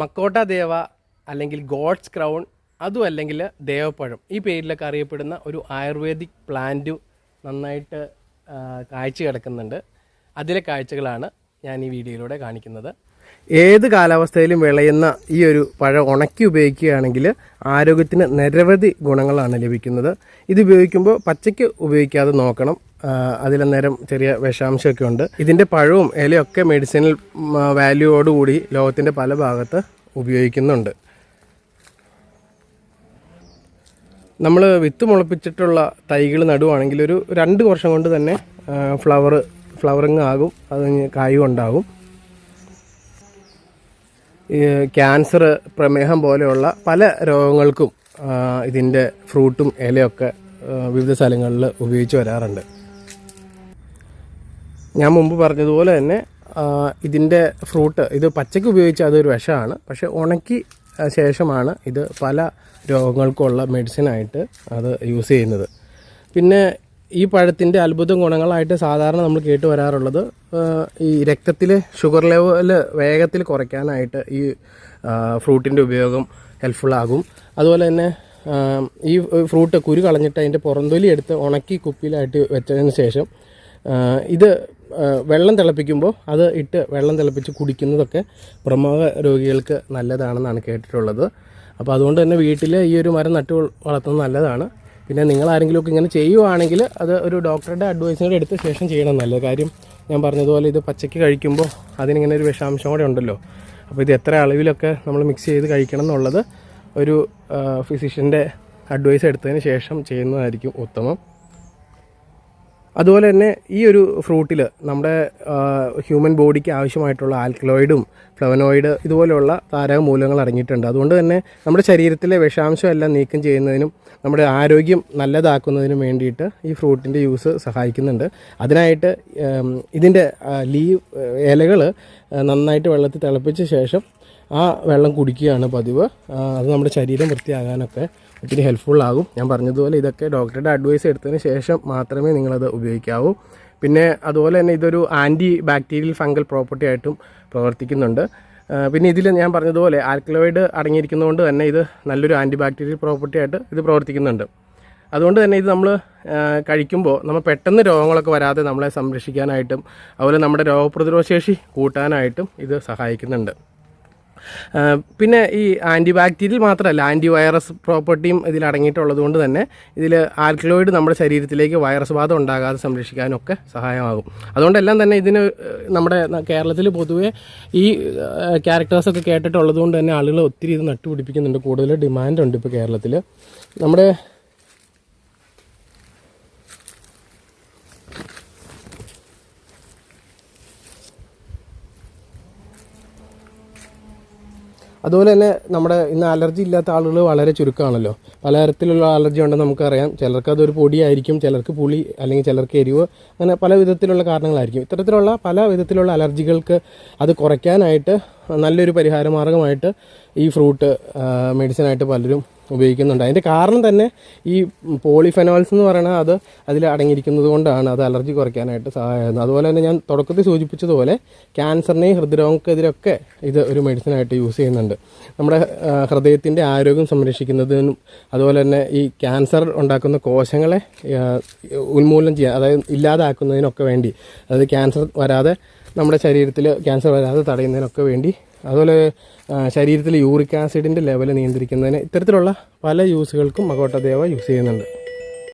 മക്കോട്ട ദേവ അല്ലെങ്കിൽ God's crown അതും അല്ലെങ്കിൽ ദേവപ്പഴം. ഈ പേരിലൊക്കെ അറിയപ്പെടുന്ന ഒരു ആയുർവേദിക് പ്ലാന്റ് നന്നായിട്ട് കാഴ്ച കിടക്കുന്നുണ്ട്. അതിലെ കാഴ്ചകളാണ് ഞാൻ ഈ വീഡിയോയിലൂടെ കാണിക്കുന്നത്. ഏത് കാലാവസ്ഥയിലും വിളയുന്ന ഈ ഒരു പഴം ഉണക്കി ഉപയോഗിക്കുകയാണെങ്കിൽ ആരോഗ്യത്തിന് നിരവധി ഗുണങ്ങളാണ് ലഭിക്കുന്നത്. ഇത് ഉപയോഗിക്കുമ്പോൾ പച്ചയ്ക്ക് ഉപയോഗിക്കാതെ നോക്കണം. അതിലന്നേരം ചെറിയ വിഷാംശമൊക്കെ ഉണ്ട്. ഇതിന്റെ പഴവും ഇലയൊക്കെ മെഡിസിനൽ വാല്യൂയോടുകൂടി ലോകത്തിന്റെ പല ഭാഗത്ത് ഉപയോഗിക്കുന്നുണ്ട്. നമ്മൾ വിത്ത് മുളപ്പിച്ചിട്ടുള്ള തൈകൾ നടുവാണെങ്കിൽ ഒരു രണ്ട് വർഷം കൊണ്ട് തന്നെ ഫ്ലവർ ഫ്ലവറിങ് ആകും. അത് കായും ഉണ്ടാകും. ക്യാൻസർ പ്രമേഹം പോലെയുള്ള പല രോഗങ്ങൾക്കും ഇതിന്റെ ഫ്രൂട്ടും ഇലയൊക്കെ വിവിധ സ്ഥലങ്ങളിൽ ഉപയോഗിച്ച് വരാറുണ്ട്. ഞാൻ മുമ്പ് പറഞ്ഞതുപോലെ തന്നെ ഇതിന്റെ ഫ്രൂട്ട് ഇത് പച്ചയ്ക്ക് ഉപയോഗിച്ചാൽ അതൊരു വിഷമാണ്. പക്ഷേ ഉണക്കി ശേഷമാണ് ഇത് പല രോഗങ്ങൾക്കുള്ള മെഡിസിനായിട്ട് അത് യൂസ് ചെയ്യുന്നത്. പിന്നെ ഈ പഴത്തിന്റെ അത്ഭുത ഗുണങ്ങളായിട്ട് സാധാരണ നമ്മൾ കേട്ട് വരാറുള്ളത് ഈ രക്തത്തിൽ ഷുഗർ ലെവൽ വേഗത്തിൽ കുറയ്ക്കാനായിട്ട് ഈ ഫ്രൂട്ടിന്റെ ഉപയോഗം ഹെൽപ്ഫുള്ളാകും അതുപോലെ തന്നെ ഈ ഫ്രൂട്ട് കുരു കളഞ്ഞിട്ട് അതിന്റെ പുറന്തൊലി എടുത്ത് ഉണക്കി കുപ്പിയിലായിട്ട് വെച്ചതിന് ശേഷം ഇത് വെള്ളം തിളപ്പിക്കുമ്പോൾ അത് ഇട്ട് വെള്ളം തിളപ്പിച്ച് കുടിക്കുന്നതൊക്കെ പ്രമേഹ രോഗികൾക്ക് നല്ലതാണെന്നാണ് കേട്ടിട്ടുള്ളത്. അപ്പോൾ അതുകൊണ്ട് തന്നെ വീട്ടിൽ ഈ ഒരു മരം നട്ടു വളർത്തുന്നത് നല്ലതാണ്. പിന്നെ നിങ്ങൾ ആരെങ്കിലുമൊക്കെ ഇങ്ങനെ ചെയ്യുവാണെങ്കിൽ അത് ഒരു ഡോക്ടറുടെ അഡ്വൈസ് കൂടെ എടുത്ത ശേഷം ചെയ്യണം നല്ല കാര്യം ഞാൻ പറഞ്ഞതുപോലെ ഇത് പച്ചയ്ക്ക് കഴിക്കുമ്പോൾ അതിനിങ്ങനെ ഒരു വിഷാംശം കൂടെ ഉണ്ടല്ലോ. അപ്പോൾ ഇത് എത്ര അളവിലൊക്കെ നമ്മൾ മിക്സ് ചെയ്ത് കഴിക്കണം എന്നുള്ളത് ഒരു ഫിസിഷ്യന്റെ അഡ്വൈസ് എടുത്തതിന് ശേഷം ചെയ്യുന്നതായിരിക്കും ഉത്തമം. അതുപോലെ തന്നെ ഈ ഒരു ഫ്രൂട്ടിൽ നമ്മുടെ ഹ്യൂമൻ ബോഡിക്ക് ആവശ്യമായിട്ടുള്ള ആൽക്കലോയിഡും ഫ്ലവനോയിഡ് ഇതുപോലെയുള്ള താരക മൂലങ്ങൾ അടങ്ങിയിട്ടുണ്ട്. അതുകൊണ്ട് തന്നെ നമ്മുടെ ശരീരത്തിലെ വിഷാംശം എല്ലാം നീക്കം ചെയ്യുന്നതിനും നമ്മുടെ ആരോഗ്യം നല്ലതാക്കുന്നതിനും വേണ്ടിയിട്ട് ഈ ഫ്രൂട്ടിന്റെ യൂസ് സഹായിക്കുന്നുണ്ട്. അതിനായിട്ട് ഇതിന്റെ ലീവ് ഇലകൾ നന്നായിട്ട് വെള്ളത്തിൽ തിളപ്പിച്ച ശേഷം ആ വെള്ളം കുടിക്കുകയാണ് പതിവ്. അത് നമ്മുടെ ശരീരം വൃത്തിയാകാനൊക്കെ ഒത്തിരി ഹെൽപ്ഫുള്ളാകും ഞാൻ പറഞ്ഞതുപോലെ ഇതൊക്കെ ഡോക്ടറുടെ അഡ്വൈസ് എടുത്തതിന് ശേഷം മാത്രമേ നിങ്ങളത് ഉപയോഗിക്കാവൂ. പിന്നെ അതുപോലെ തന്നെ ഇതൊരു ആന്റി ബാക്ടീരിയൽ ഫംഗൽ പ്രോപ്പർട്ടി ആയിട്ടും പ്രവർത്തിക്കുന്നുണ്ട്. പിന്നെ ഇതിൽ ഞാൻ പറഞ്ഞതുപോലെ ആൽക്കലോയിഡ് അടങ്ങിയിരിക്കുന്നതുകൊണ്ട് തന്നെ ഇത് നല്ലൊരു ആന്റി ബാക്ടീരിയൽ പ്രോപ്പർട്ടി ആയിട്ട് ഇത് പ്രവർത്തിക്കുന്നുണ്ട്. അതുകൊണ്ട് തന്നെ ഇത് നമ്മൾ കഴിക്കുമ്പോൾ നമ്മൾ പെട്ടെന്ന് രോഗങ്ങളൊക്കെ വരാതെ നമ്മളെ സംരക്ഷിക്കാനായിട്ടും അതുപോലെ നമ്മുടെ രോഗപ്രതിരോധശേഷി കൂട്ടാനായിട്ടും ഇത് സഹായിക്കുന്നുണ്ട്. പിന്നെ ഈ ആന്റി ബാക്ടീരിയൽ മാത്രമല്ല ആന്റി വൈറസ് പ്രോപ്പർട്ടിയും ഇതിൽ അടങ്ങിയിട്ടുള്ളത് കൊണ്ട് തന്നെ ഇതിൽ ആൽക്കലോയിഡ് നമ്മുടെ ശരീരത്തിലേക്ക് വൈറസ് ബാധ ഉണ്ടാകാതെ സംരക്ഷിക്കാനൊക്കെ സഹായമാകും. അതുകൊണ്ടെല്ലാം തന്നെ ഇതിന് നമ്മുടെ കേരളത്തിൽ പൊതുവേ ഈ ക്യാരക്ടേഴ്സൊക്കെ കേട്ടിട്ടുള്ളത് കൊണ്ട് തന്നെ ആളുകൾ ഒത്തിരി ഇത് നട്ടുപിടിപ്പിക്കുന്നുണ്ട്. കൂടുതൽ ഡിമാൻഡുണ്ട് ഇപ്പോൾ കേരളത്തിൽ. നമ്മുടെ അതുപോലെ തന്നെ നമ്മുടെ ഇന്ന് അലർജി ഇല്ലാത്ത ആളുകൾ വളരെ ചുരുക്കമാണല്ലോ. പലതരത്തിലുള്ള അലർജി ഉണ്ടെന്ന് നമുക്കറിയാം. ചിലർക്ക് അതൊരു പൊടിയായിരിക്കും ചിലർക്ക് പുളി അല്ലെങ്കിൽ ചിലർക്ക് എരിവ് അങ്ങനെ പല വിധത്തിലുള്ള കാരണങ്ങളായിരിക്കും. ഇത്തരത്തിലുള്ള പല വിധത്തിലുള്ള അലർജികൾക്ക് അത് കുറയ്ക്കാനായിട്ട് നല്ലൊരു പരിഹാര മാർഗമായിട്ട് ഈ ഫ്രൂട്ട് മെഡിസിനായിട്ട് പലരും ഉപയോഗിക്കുന്നുണ്ട്. അതിന്റെ കാരണം തന്നെ ഈ പോളിഫെനോൾസ് എന്ന് പറയുന്നത് അത് അതിൽ അടങ്ങിയിരിക്കുന്നത് കൊണ്ടാണ് അത് അലർജി കുറയ്ക്കാനായിട്ട് സഹായമാകുന്നത്. അതുപോലെ തന്നെ ഞാൻ തുടക്കത്തിൽ സൂചിപ്പിച്ചതുപോലെ ക്യാൻസറിനെയും ഹൃദ്രോഗക്കെതിരൊക്കെ ഇത് ഒരു മെഡിസിനായിട്ട് യൂസ് ചെയ്യുന്നുണ്ട്. നമ്മുടെ ഹൃദയത്തിന്റെ ആരോഗ്യം സംരക്ഷിക്കുന്നതിനും അതുപോലെ തന്നെ ഈ ക്യാൻസർ ഉണ്ടാക്കുന്ന കോശങ്ങളെ ഉന്മൂലനം ചെയ്യാൻ അതായത് ഇല്ലാതാക്കുന്നതിനൊക്കെ വേണ്ടി അതായത് ക്യാൻസർ വരാതെ നമ്മുടെ ശരീരത്തിൽ ക്യാൻസർ വരാതെ തടയുന്നതിനൊക്കെ വേണ്ടി അതുപോലെ ശരീരത്തിൽ യൂറിക് ആസിഡിന്റെ ലെവൽ നിയന്ത്രിക്കുന്നതിന് ഇത്തരത്തിലുള്ള പല യൂസുകൾക്കും മകോട്ടദേവ യൂസ് ചെയ്യുന്നുണ്ട്.